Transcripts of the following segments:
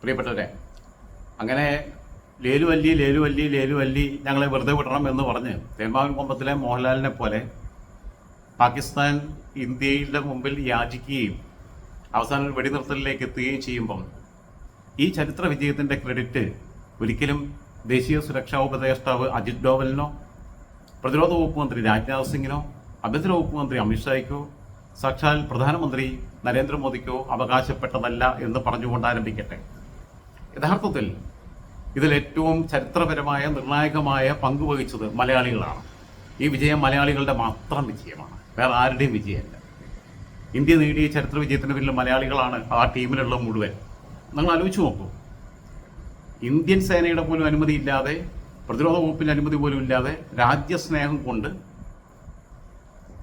പ്രിയപ്പെട്ടവരെ അങ്ങനെ ലേലുവല്ലി ലേലുവല്ലി ലേലുവല്ലി ഞങ്ങളെ വെറുതെ വിടണം എന്ന് പറഞ്ഞ് തേന്മാവൻ കൊമ്പത്തിലെ മോഹൻലാലിനെ പോലെ പാകിസ്ഥാൻ ഇന്ത്യയുടെ മുമ്പിൽ യാചിക്കുകയും അവസാനം വെടിനിർത്തലിലേക്ക് എത്തുകയും ചെയ്യുമ്പം ഈ ചരിത്ര വിജയത്തിന്റെ ക്രെഡിറ്റ് ഒരിക്കലും ദേശീയ സുരക്ഷാ ഉപദേഷ്ടാവ് അജിത് ഡോവലിനോ പ്രതിരോധ വകുപ്പ് മന്ത്രി രാജ്നാഥ് സിംഗിനോ ആഭ്യന്തര വകുപ്പ് മന്ത്രി അമിത്ഷായ്ക്കോ സാക്ഷാൽ പ്രധാനമന്ത്രി നരേന്ദ്രമോദിക്കോ അവകാശപ്പെട്ടതല്ല എന്ന് പറഞ്ഞുകൊണ്ട് ആരംഭിക്കട്ടെ. യഥാർത്ഥത്തിൽ ഇതിൽ ഏറ്റവും ചരിത്രപരമായ നിർണായകമായ പങ്കുവഹിച്ചത് മലയാളികളാണ്. ഈ വിജയം മലയാളികളുടെ മാത്രം വിജയമാണ്. വേറെ ആരുടെയും വിജയമല്ല. ഇന്ത്യ നേടിയ ചരിത്ര വിജയത്തിന് പിന്നിൽ മലയാളികളാണ് ആ ടീമിലുള്ള മുഴുവൻ. നിങ്ങൾ ആലോചിച്ച് നോക്കൂ. ഇന്ത്യൻ സേനയുടെ പോലും അനുമതി ഇല്ലാതെ പ്രതിരോധ വകുപ്പിന്റെ അനുമതി പോലും ഇല്ലാതെ രാജ്യസ്നേഹം കൊണ്ട്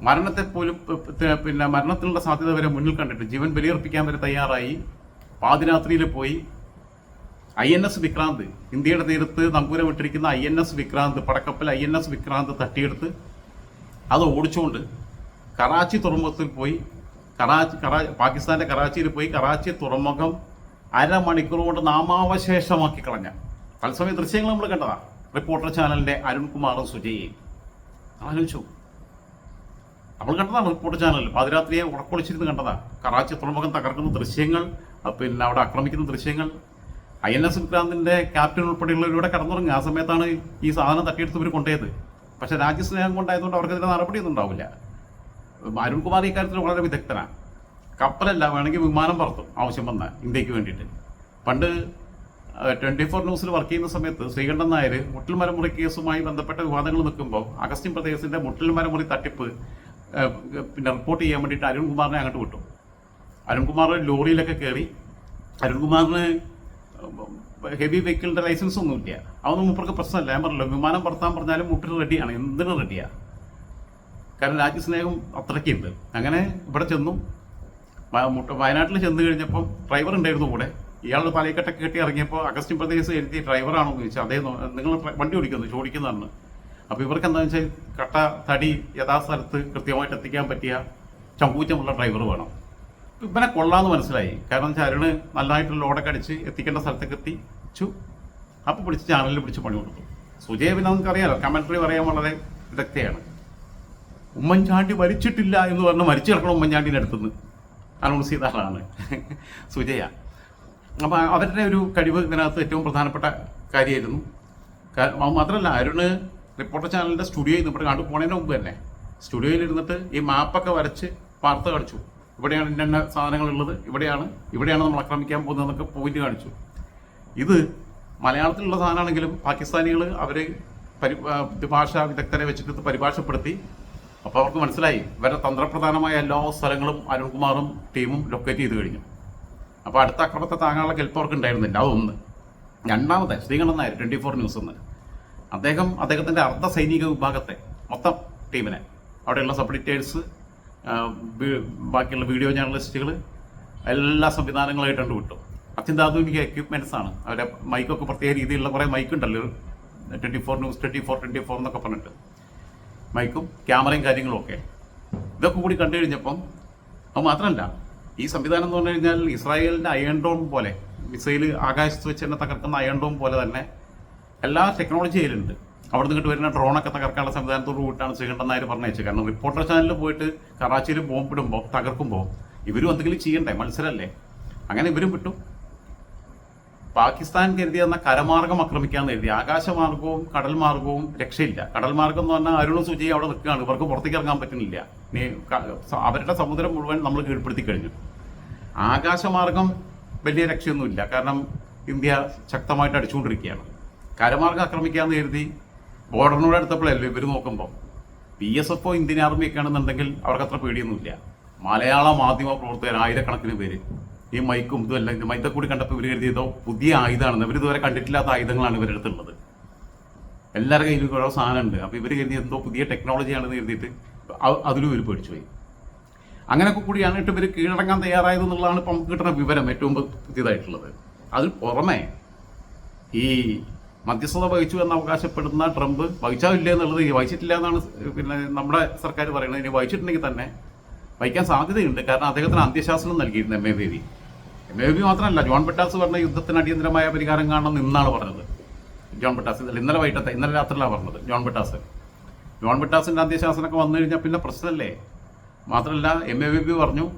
മരണത്തെ പോലും പിന്നെ മരണത്തിനുള്ള സാധ്യത വരെ മുന്നിൽ കണ്ടിട്ട് ജീവൻ ബലിയർപ്പിക്കാൻ വരെ തയ്യാറായി പാതിരാത്രിയിൽ പോയി ഐ എൻ എസ് വിക്രാന്ത്. ഇന്ത്യയുടെ തീരത്ത് നങ്കൂരം വിട്ടിരിക്കുന്ന ഐ എൻ എസ് വിക്രാന്ത് പടക്കപ്പൽ ഐ എൻ എസ് വിക്രാന്ത് തട്ടിയെടുത്ത് അത് ഓടിച്ചുകൊണ്ട് കറാച്ചി തുറമുഖത്തിൽ പോയി. കറാച്ചി കറാ പാകിസ്ഥാന്റെ കറാച്ചിയിൽ പോയി. കറാച്ചി തുറമുഖം അരമണിക്കൂർ കൊണ്ട് നാമാവശേഷമാക്കി കളഞ്ഞ. തത്സമയ ദൃശ്യങ്ങൾ നമ്മൾ കണ്ടതാ. റിപ്പോർട്ടർ ചാനലിന്റെ അരുൺകുമാറും സുജയും. ആലോചിച്ചു. നമ്മൾ കണ്ടതാണ് റിപ്പോർട്ടർ ചാനലിൽ. പാതിരാത്രിയെ ഉറക്കൊളിച്ചിരുന്ന് കണ്ടതാ. കറാച്ചി തുറമുഖം തകർക്കുന്ന ദൃശ്യങ്ങൾ പിന്നെ അവിടെ ആക്രമിക്കുന്ന ദൃശ്യങ്ങൾ ഐ എൻ എസ് വിക്രാന്തിന്റെ ക്യാപ്റ്റൻ ഉൾപ്പെടെയുള്ളവരിവിടെ കടന്നുറങ്ങുക. ആ സമയത്താണ് ഈ സാധനം തട്ടിയെടുത്ത് ഇവർ കൊണ്ടുപോയത്. പക്ഷെ രാജ്യസ്നേഹം കൊണ്ടായതുകൊണ്ട് അവർക്കെതിരെ നടപടിയൊന്നും ഉണ്ടാവില്ല. അരുൺകുമാർ ഇക്കാര്യത്തിൽ വളരെ വിദഗ്ധനാണ്. കപ്പലല്ല വേണമെങ്കിൽ വിമാനം പറത്തും ആവശ്യം വന്ന ഇന്ത്യയ്ക്ക് വേണ്ടിയിട്ട്. പണ്ട് ട്വന്റി ഫോർ ന്യൂസിൽ വർക്ക് ചെയ്യുന്ന സമയത്ത് ശ്രീകണ്ഠൻ നായർ മുട്ടിൽ മരമുറി കേസുമായി ബന്ധപ്പെട്ട വിവാദങ്ങൾ നിൽക്കുമ്പോൾ അഗസ്റ്റിൻ പ്രദേശത്തിന്റെ മുട്ടിൽ മരമുറി തട്ടിപ്പ് പിന്നെ റിപ്പോർട്ട് ചെയ്യാൻ വേണ്ടിയിട്ട് അരുൺകുമാറിനെ അങ്ങോട്ട് വിട്ടു. അരുൺകുമാർ ലോറിയിലൊക്കെ കയറി അരുൺകുമാറിന് ഹെവി വെഹിക്കിളിന്റെ ലൈസൻസ് ഒന്നുമില്ല. അതൊന്നും മൂപ്പർക്ക് പ്രശ്നമല്ല. ഞാൻ പറഞ്ഞല്ലോ വിമാനം പറത്താൻ പറഞ്ഞാലും മുട്ടിൽ റെഡിയാണ് എന്തിനും റെഡിയാ കാരണം രാജ്യസ്നേഹം അത്രയ്ക്കുണ്ട്. അങ്ങനെ ഇവിടെ ചെന്നു. വയനാട്ടിൽ ചെന്ന് കഴിഞ്ഞപ്പോൾ ഡ്രൈവർ ഉണ്ടായിരുന്നു കൂടെ. ഇയാൾ പാലക്കെട്ടൊക്കെ കെട്ടി ഇറങ്ങിയപ്പോൾ അഗസ്റ്റിൻ പ്രദേശ് എഴുതി ഡ്രൈവറാണോ എന്ന് ചോദിച്ചാൽ അതേ നിങ്ങൾ വണ്ടി ഓടിക്കുന്നു ചോദിക്കുന്നതാണ്. അപ്പോൾ ഇവർക്ക് എന്താണെന്ന് വെച്ചാൽ കട്ട തടി യഥാസ്ഥലത്ത് കൃത്യമായിട്ട് എത്തിക്കാൻ പറ്റിയ ചങ്കൂറ്റമുള്ള ഡ്രൈവർ വേണം. ഇവനെ കൊള്ളാന്ന് മനസ്സിലായി. കാരണം വെച്ചാൽ അരുണ് നല്ലതായിട്ടുള്ള ലോഡൊക്കെ അടിച്ച് എത്തിക്കേണ്ട സ്ഥലത്തേക്ക് എത്തിച്ചു. അപ്പോൾ പിടിച്ച് ചാനലിൽ പിടിച്ച് പണി കൊടുത്തു. സുജയ പിന്നെ നമുക്കറിയാലോ കമൻട്രി പറയാൻ വളരെ വിദഗ്ധയാണ്. ഉമ്മൻചാണ്ടി മരിച്ചിട്ടില്ല എന്ന് പറഞ്ഞ് മരിച്ചു കിടക്കണം ഉമ്മൻചാണ്ടിന്റെ അടുത്തുനിന്ന്. അനൗൺസ് ചെയ്ത ആളാണ് സുജയ. അപ്പോൾ അവരുടെ ഒരു കഴിവ് ഇതിനകത്ത് ഏറ്റവും പ്രധാനപ്പെട്ട കാര്യമായിരുന്നു. മാത്രമല്ല അരുണ് റിപ്പോർട്ടർ ചാനലിന്റെ സ്റ്റുഡിയോയിൽ നിന്ന് ഇവിടെ കണ്ടു പോണതിന് മുമ്പ് തന്നെ. സ്റ്റുഡിയോയിൽ ഇരുന്നിട്ട് ഈ മാപ്പൊക്കെ വരച്ച് വാർത്ത കാണിച്ചു. ഇവിടെയാണ് ഇന്ന സാധനങ്ങളുള്ളത്. ഇവിടെയാണ്. ഇവിടെയാണ് നമ്മൾ ആക്രമിക്കാൻ പോകുന്നതെന്നൊക്കെ പോയിന്റ് കാണിച്ചു. ഇത് മലയാളത്തിലുള്ള സാധനമാണെങ്കിലും പാകിസ്ഥാനികൾ അവരെ പരി ഭാഷ വിദഗ്ധരെ വെച്ചിട്ട് പരിഭാഷപ്പെടുത്തി. അപ്പോൾ അവർക്ക് മനസ്സിലായി. ഇവരെ തന്ത്രപ്രധാനമായ എല്ലാ സ്ഥലങ്ങളും അരുൺകുമാറും ടീമും ലൊക്കേറ്റ് ചെയ്ത് കഴിഞ്ഞു. അപ്പോൾ അടുത്ത അക്രമത്തെ താങ്ങാനുള്ള കെൽപ്പ് അവർക്ക് ഉണ്ടായിരുന്നില്ല. അതൊന്ന്. രണ്ടാമത്തെ Sreekandan Nair twenty four news എന്ന്. അദ്ദേഹം അദ്ദേഹത്തിന്റെ അർദ്ധ സൈനിക വിഭാഗത്തെ മൊത്തം ടീമിനെ. അവിടെയുള്ള സബ് എഡിറ്റേഴ്സ് ബാക്കിയുള്ള വീഡിയോ ജേർണലിസ്റ്റുകൾ എല്ലാ സംവിധാനങ്ങളായിട്ടുണ്ട് വിട്ടു. അത്യന്താധുനിക എക്യുപ്മെന്റ്സ് ആണ്. അവരുടെ മൈക്കൊക്കെ പ്രത്യേക രീതിയിലുള്ള കുറേ മൈക്ക് ഉണ്ടല്ലോ. Twenty four news twenty four twenty four എന്നൊക്കെ പറഞ്ഞിട്ട് മൈക്കും ക്യാമറയും കാര്യങ്ങളും ഒക്കെ. ഇതൊക്കെ കൂടി കണ്ടു കഴിഞ്ഞപ്പം അത് മാത്രമല്ല ഈ സംവിധാനം എന്ന് പറഞ്ഞു കഴിഞ്ഞാൽ ഇസ്രായേലിന്റെ അയൺ ഡോം പോലെ മിസൈൽ ആകാശത്ത് വെച്ച് തന്നെ തകർക്കുന്ന അയൺ ഡോം പോലെ തന്നെ എല്ലാ ടെക്നോളജി അതിലുണ്ട് അവിടെ നിന്ന് വരുന്ന ഡ്രോണൊക്കെ തകർക്കാനുള്ള സംവിധാനത്തോട് കൂട്ടാണ് ശ്രീകണ്ഠൻ നായർ പറഞ്ഞയച്ചത്. കാരണം റിപ്പോർട്ടർ ചാനലിൽ പോയിട്ട് കറാച്ചിയിൽ ബോംബിടുമ്പോൾ തകർക്കുമ്പോൾ ഇവരും എന്തെങ്കിലും ചെയ്യണ്ടേ? മത്സരമല്ലേ അങ്ങനെ ഇവരും വിട്ടു. പാകിസ്ഥാൻ കരുതി എന്ന കരമാർഗം ആക്രമിക്കാന്ന് കരുതി. ആകാശമാർഗവും കടൽ മാർഗവും രക്ഷയില്ല. കടൽ മാർഗം എന്ന് പറഞ്ഞാൽ അരുണും സൂചി അവിടെ നിൽക്കുകയാണ്. ഇവർക്ക് പുറത്തേക്ക് ഇറങ്ങാൻ പറ്റുന്നില്ല. അവരുടെ സമുദ്രം മുഴുവൻ നമ്മൾ കീഴ്പ്പെടുത്തി കഴിഞ്ഞു. ആകാശമാർഗം വലിയ രക്ഷയൊന്നുമില്ല. കാരണം ഇന്ത്യ ശക്തമായിട്ട് അടിച്ചുകൊണ്ടിരിക്കുകയാണ്. കരമാർഗം ആക്രമിക്കാന്ന് കരുതി ബോർഡറിനോട് അടുത്തപ്പോഴല്ലോ ഇവർ നോക്കുമ്പോൾ പി എസ് എഫ് ഇന്ത്യൻ ആർമിയൊക്കെ ആണെന്നുണ്ടെങ്കിൽ അവർക്ക് അത്ര പേടിയൊന്നുമില്ല. മലയാള മാധ്യമ പ്രവർത്തകർ ആയിരക്കണക്കിന് പേര് ഈ മൈക്കും ഇതും എല്ലാം മൈത്തെ കൂടി കണ്ടപ്പോൾ ഇവർ കരുതിയതോ പുതിയ ആയുധമാണെന്ന്. ഇവർ ഇതുവരെ കണ്ടിട്ടില്ലാത്ത ആയുധങ്ങളാണ് ഇവരുടെ അടുത്തുള്ളത് എല്ലാവരുടെ കയ്യിലും ഓരോ സാധനമുണ്ട്. അപ്പോൾ ഇവർ കരുതി പുതിയ ടെക്നോളജിയാണെന്ന് കരുതിയിട്ട് അതിലും ഇവർ പേടിച്ചു പോയി അങ്ങനെയൊക്കെ കൂടിയാണ് ഇട്ട് ഇവർ കീഴടങ്ങാൻ തയ്യാറായത് എന്നുള്ളതാണ് ഇപ്പം നമുക്ക് കിട്ടുന്ന വിവരം ഏറ്റവും പുതിയതായിട്ടുള്ളത്. അതിൽ പുറമെ ഈ മധ്യസ്ഥത വഹിച്ചു എന്ന് അവകാശപ്പെടുന്ന ട്രംപ് വഹിച്ചാവില്ല എന്നുള്ളത് വഹിച്ചിട്ടില്ല എന്നാണ് പിന്നെ നമ്മുടെ സർക്കാർ പറയുന്നത്. ഇനി വഹിച്ചിട്ടുണ്ടെങ്കിൽ തന്നെ വഹിക്കാൻ സാധ്യതയുണ്ട്. കാരണം അദ്ദേഹത്തിന് അന്ത്യശാസനം നൽകിയിരുന്നു M A Baby M A B മാത്രമല്ല ജോൺ പെട്ടാസ് പറഞ്ഞ യുദ്ധത്തിന് അടിയന്തരമായ പരിഹാരം കാണണം എന്നാണ് പറഞ്ഞത്. ജോൺ പെട്ടാസ് ഇന്നലെ- ഇന്നലെ വൈകിട്ടത്തെ ഇന്നലെ രാത്രിയിലാണ് പറഞ്ഞത് ജോൺ പെട്ടാസ്. ജോൺ പെട്ടാസിന്റെ അന്ത്യശാസനമൊക്കെ വന്നു കഴിഞ്ഞാൽ പിന്നെ പ്രശ്നമല്ലേ? മാത്രമല്ല എം എ ബി പറഞ്ഞു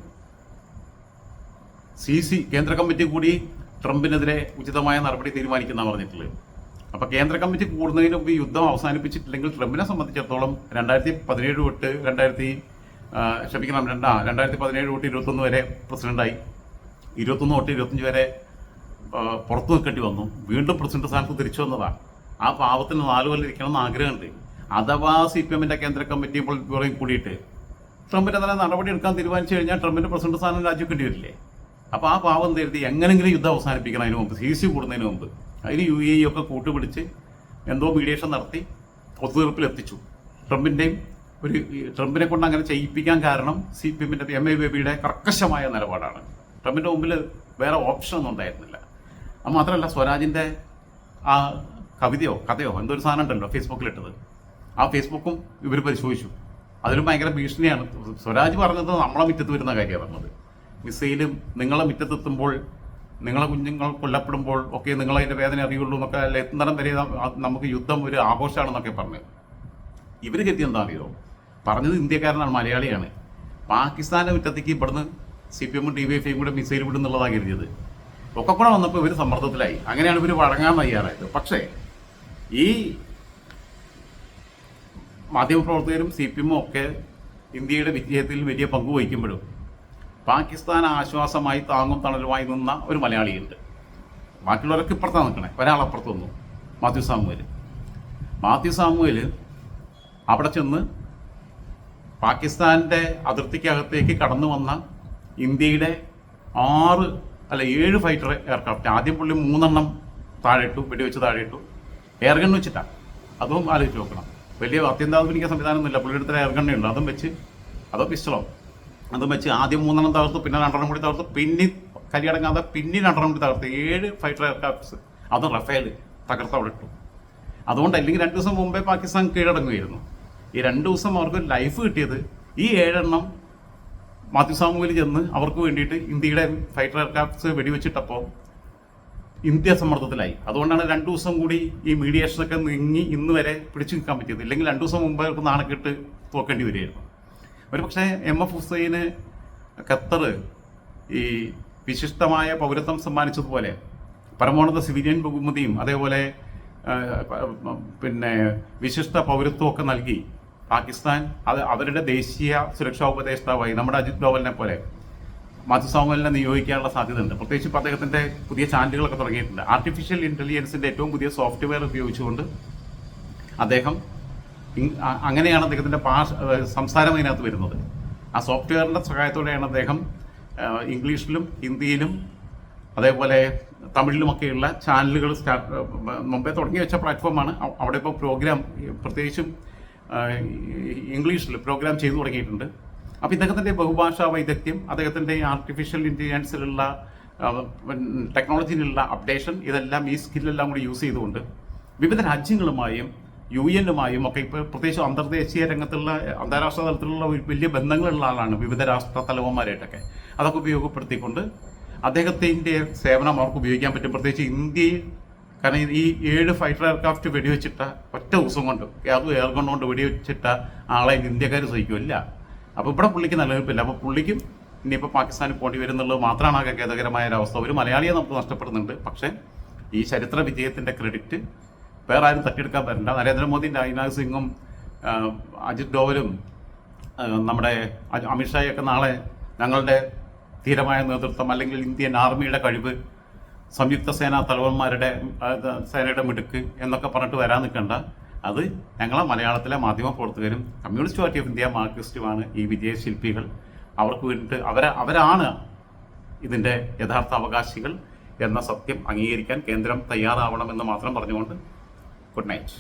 സി സി കേന്ദ്ര കമ്മിറ്റി കൂടി ട്രംപിനെതിരെ ഉചിതമായ നടപടി തീരുമാനിക്കുന്ന പറഞ്ഞിട്ടുള്ളത്. അപ്പൊ കേന്ദ്ര കമ്മിറ്റി കൂടുന്നതിന് മുമ്പ് യുദ്ധം അവസാനിപ്പിച്ചിട്ടില്ലെങ്കിൽ ട്രംപിനെ സംബന്ധിച്ചിടത്തോളം രണ്ടായിരത്തി പതിനേഴ് തൊട്ട് രണ്ടായിരത്തി ക്ഷമിക്കണം രണ്ടാ രണ്ടായിരത്തി പതിനേഴ് തൊട്ട് ഇരുപത്തൊന്ന് വരെ പ്രസിഡന്റായി. ഇരുപത്തൊന്ന് തൊട്ട് ഇരുപത്തഞ്ച് വരെ പുറത്തു നിൽക്കേണ്ടി വന്നു. വീണ്ടും പ്രസിഡന്റ് സ്ഥാനത്ത് തിരിച്ചു വന്നതാണ് ആ പാവത്തിന് നാല് കൊല്ലം ഇരിക്കണം എന്ന് ആഗ്രഹമുണ്ട്. അഥവാ സി പി എമ്മിന്റെ കേന്ദ്ര കമ്മിറ്റി ഇപ്പോൾ കൂടിയിട്ട് ട്രംപിന്റെ തന്നെ നടപടി എടുക്കാൻ തീരുമാനിച്ചു കഴിഞ്ഞാൽ ട്രംപിന്റെ പ്രസിഡന്റ് സ്ഥാനം രാജിവെക്കേണ്ടി വരില്ലേ? അപ്പോൾ ആ പാവം തരുത്തി എങ്ങനെങ്കിലും യുദ്ധം അവസാനിപ്പിക്കണം അതിന് മുമ്പ്. സി സി കൂടുന്നതിന് മുമ്പ്. അതിന് യു എ ഒക്കെ കൂട്ടുപിടിച്ച് എന്തോ മീഡിയേഷൻ നടത്തി ഒത്തുതീർപ്പിലെത്തിച്ചു ട്രംപിന്റെയും ഒരു ട്രംപിനെ കൊണ്ട് അങ്ങനെ ചെയ്യിപ്പിക്കാൻ കാരണം സി പി എമ്മിന്റെ എം എ ബേബിയുടെ കർക്കശമായ നിലപാടാണ്. ട്രംപിന്റെ മുമ്പിൽ വേറെ ഓപ്ഷൻ ഒന്നും ഉണ്ടായിരുന്നില്ല. അത് മാത്രമല്ല സ്വരാജിന്റെ ആ കവിതയോ കഥയോ എന്തോ ഒരു സാധനം ഉണ്ടല്ലോ ഫേസ്ബുക്കിലിട്ടത് ആ ഫേസ്ബുക്കും ഇവർ പരിശോധിച്ചു. അതിലും ഭയങ്കര ഭീഷണിയാണ്. സ്വരാജ് പറഞ്ഞത് നമ്മളെ മുറ്റത്ത് വരുന്ന കാര്യമാണ് പറഞ്ഞത്. മിസൈലും നിങ്ങളെ മുറ്റത്തെത്തുമ്പോൾ നിങ്ങളെ കുഞ്ഞുങ്ങൾ കൊല്ലപ്പെടുമ്പോൾ ഒക്കെ നിങ്ങൾ വേദന അറിയുള്ളൂ എന്നൊക്കെ അല്ല? എത്തുന്നിടം വരെ നമുക്ക് യുദ്ധം ഒരു ആഘോഷമാണെന്നൊക്കെ പറഞ്ഞു. ഇവർ കരുതി എന്താ അറിയോ? പറഞ്ഞത് ഇന്ത്യക്കാരനാണ് മലയാളിയാണ്. പാകിസ്ഥാന്റെ മുറ്റത്തേക്ക് ഇവിടുന്ന് സി പി എമ്മും ഡി വൈ എഫ്ഐയും കൂടെ മിസൈൽ വിടുന്നുള്ളതാണ് കരുതിയത്. ഒക്കെ കൂടെ വന്നപ്പോൾ ഇവർ സമ്മർദ്ദത്തിലായി. അങ്ങനെയാണ് ഇവർ വഴങ്ങാൻ തയ്യാറായത്. പക്ഷേ ഈ മാധ്യമപ്രവർത്തകരും സി പി എമ്മും ഒക്കെ ഇന്ത്യയുടെ വിജയത്തിൽ വലിയ പങ്ക് വഹിക്കുമ്പോഴും പാകിസ്ഥാൻ ആശ്വാസമായി താങ്ങും തണലുമായി നിന്ന ഒരു മലയാളിയുണ്ട്. ബാക്കിയുള്ളവരൊക്കെ ഇപ്പുറത്താണ് നിൽക്കണേ. ഒരാളപ്പുറത്ത് നിന്നു. മാത്യു സാമുവേൽ മാത്യു സാമുവേൽ അവിടെ ചെന്ന് പാകിസ്ഥാന്റെ അതിർത്തിക്കകത്തേക്ക് കടന്നു വന്ന ഇന്ത്യയുടെ ആറ് അല്ല ഏഴ് ഫൈറ്റർ എയർക്രാഫ്റ്റ്. ആദ്യം പുള്ളി മൂന്നെണ്ണം താഴെയിട്ടു വെടിവെച്ച് താഴെയിട്ടു. എയർഗൺ വെച്ചിട്ടാണ് അതും ആലോചിച്ച് നോക്കണം. വലിയ അത്യന്താധുനിക സംവിധാനമൊന്നുമില്ല. പുള്ളിയുടെ അടുത്ത് എയർഗണ്ണയുണ്ട് അതും വെച്ച് അതോ പിസ്റ്റളോ? അതും വെച്ച് ആദ്യം മൂന്നെണ്ണം തകർത്തു പിന്നെ രണ്ടെണ്ണം കൂടി തകർത്തു പിന്നെ കരിയടങ്ങാതെ പിന്നെ രണ്ടെണ്ണം കൂടി തകർത്തു. ഏഴ് ഫൈറ്റർ എയർക്രാഫ്റ്റ്സ് അതും റഫേൽ തകർത്ത് അവിടെ ഇട്ടു. അതുകൊണ്ട് അല്ലെങ്കിൽ രണ്ട് ദിവസം മുമ്പേ പാകിസ്ഥാൻ കീഴടങ്ങുമായിരുന്നു ഈ രണ്ട് ദിവസം അവർക്ക് ലൈഫ് കിട്ടിയത് ഈ ഏഴെണ്ണം മാത്യു സാമുവിൽ ചെന്ന് അവർക്ക് വേണ്ടിയിട്ട് ഇന്ത്യയുടെ ഫൈറ്റർ എയർക്രാഫ്റ്റ്സ് വെടിവെച്ചിട്ടപ്പോൾ ഇന്ത്യ സമ്മർദ്ദത്തിലായി. അതുകൊണ്ടാണ് രണ്ടു ദിവസം കൂടി ഈ മീഡിയേഷനൊക്കെ നീങ്ങി ഇന്ന് വരെ പിടിച്ചു നിൽക്കാൻ പറ്റിയത്. ഇല്ലെങ്കിൽ രണ്ടു ദിവസം മുമ്പ് അവർക്ക് നാണക്കെട്ട് തോക്കേണ്ടി വരികയായിരുന്നു. ഒരു പക്ഷേ എം എഫ് ഹുസൈന് ഖത്തർ ഈ വിശിഷ്ടമായ പൗരത്വം സമ്മാനിച്ചതുപോലെ പരമോന്നത സിവിലിയൻ ബഹുമതിയും അതേപോലെ പിന്നെ വിശിഷ്ട പൗരത്വമൊക്കെ നൽകി പാകിസ്ഥാൻ അത് അവരുടെ ദേശീയ സുരക്ഷാ ഉപദേഷ്ടാവായി നമ്മുടെ അജിത് ഡോവലിനെ പോലെ മധു സോമലിനെ നിയോഗിക്കാനുള്ള സാധ്യതയുണ്ട്. പ്രത്യേകിച്ച് അദ്ദേഹത്തിന്റെ പുതിയ ചാനലുകളൊക്കെ തുടങ്ങിയിട്ടുണ്ട്. ആർട്ടിഫിഷ്യൽ ഇന്റലിജൻസിന്റെ ഏറ്റവും പുതിയ സോഫ്റ്റ്വെയർ ഉപയോഗിച്ചുകൊണ്ട് അദ്ദേഹം അങ്ങനെയാണ് അദ്ദേഹത്തിന്റെ ഭാഷ സംസാരം അതിനകത്ത് വരുന്നത്. ആ സോഫ്റ്റ്വെയറിന്റെ സഹായത്തോടെയാണ് അദ്ദേഹം ഇംഗ്ലീഷിലും ഹിന്ദിയിലും അതേപോലെ തമിഴിലുമൊക്കെയുള്ള ചാനലുകൾ സ്റ്റാർട്ട് മുമ്പേ തുടങ്ങി വെച്ച പ്ലാറ്റ്ഫോമാണ്. അവ- അവിടെ ഇപ്പോൾ പ്രോഗ്രാം പ്രത്യേകിച്ചും ഇംഗ്ലീഷിൽ പ്രോഗ്രാം ചെയ്തു തുടങ്ങിയിട്ടുണ്ട്. അപ്പോൾ ഇദ്ദേഹത്തിന്റെ ബഹുഭാഷാ വൈദഗ്ധ്യം അദ്ദേഹത്തിന്റെ ആർട്ടിഫിഷ്യൽ ഇന്റലിജൻസിലുള്ള ടെക്നോളജിയിലുള്ള അപ്ഡേഷൻ ഇതെല്ലാം ഈ സ്കില്ലെല്ലാം കൂടി യൂസ് ചെയ്തുകൊണ്ട് വിവിധ രാജ്യങ്ങളുമായും യു എന്നുമായും ഒക്കെ ഇപ്പോൾ പ്രത്യേകിച്ച് അന്തർദേശീയ രംഗത്തുള്ള അന്താരാഷ്ട്ര തലത്തിലുള്ള വലിയ ബന്ധങ്ങളുള്ള ആളാണ് വിവിധ രാഷ്ട്ര തലവന്മാരായിട്ടൊക്കെ. അതൊക്കെ ഉപയോഗപ്പെടുത്തിക്കൊണ്ട് അദ്ദേഹത്തിന്റെ സേവനം അവർക്ക് ഉപയോഗിക്കാൻ പറ്റും. പ്രത്യേകിച്ച് ഇന്ത്യയിൽ കാരണം ഈ ഏഴ് ഫൈറ്റർ എയർക്രാഫ്റ്റ് വെടിവെച്ചിട്ട ഒറ്റ ദിവസം കൊണ്ട് യാതൊരു എയർഗൺ കൊണ്ട് വെടിവെച്ചിട്ട ആളെ ഇന്ത്യക്കാർ സഹിക്കില്ല അപ്പോൾ ഇവിടെ പുള്ളിക്ക് നിലനിൽപ്പില്ല അപ്പോൾ പുള്ളിക്കും ഇനിയിപ്പോൾ പാകിസ്ഥാനിൽ പോണ്ടി വരുന്നുള്ളത് മാത്രമാണ് ആകെ ഖേദകരമായ ഒരവസ്ഥ ഒരു മലയാളിയെ നമുക്ക് നഷ്ടപ്പെടുന്നുണ്ട്. പക്ഷേ ഈ ചരിത്ര വിജയത്തിന്റെ ക്രെഡിറ്റ് വേറെ ആരും തട്ടിയെടുക്കാൻ പറ്റില്ല. നരേന്ദ്രമോദി രാജ്നാഥ് സിംഗും അജിത് ഡോവലും നമ്മുടെ അമിത്ഷായൊക്കെ നാളെ ഞങ്ങളുടെ ധീരമായ നേതൃത്വം അല്ലെങ്കിൽ ഇന്ത്യൻ ആർമിയുടെ കഴിവ് സംയുക്ത സേനാ തലവന്മാരുടെ സേനയുടെ മിടുക്ക് എന്നൊക്കെ പറഞ്ഞിട്ട് വരാൻ നിൽക്കണ്ട. അത് ഞങ്ങളെ മലയാളത്തിലെ മാധ്യമ പ്രവർത്തകരും കമ്മ്യൂണിസ്റ്റ് പാർട്ടി ഓഫ് ഇന്ത്യ മാർക്സിസ്റ്റുമാണ് ഈ വിജയശില്പികൾ. അവർക്ക് വേണ്ടിയിട്ട് അവരെ അവരാണ് ഇതിന്റെ യഥാർത്ഥ അവകാശികൾ എന്ന സത്യം അംഗീകരിക്കാൻ കേന്ദ്രം തയ്യാറാവണമെന്ന് മാത്രം പറഞ്ഞുകൊണ്ട് good night.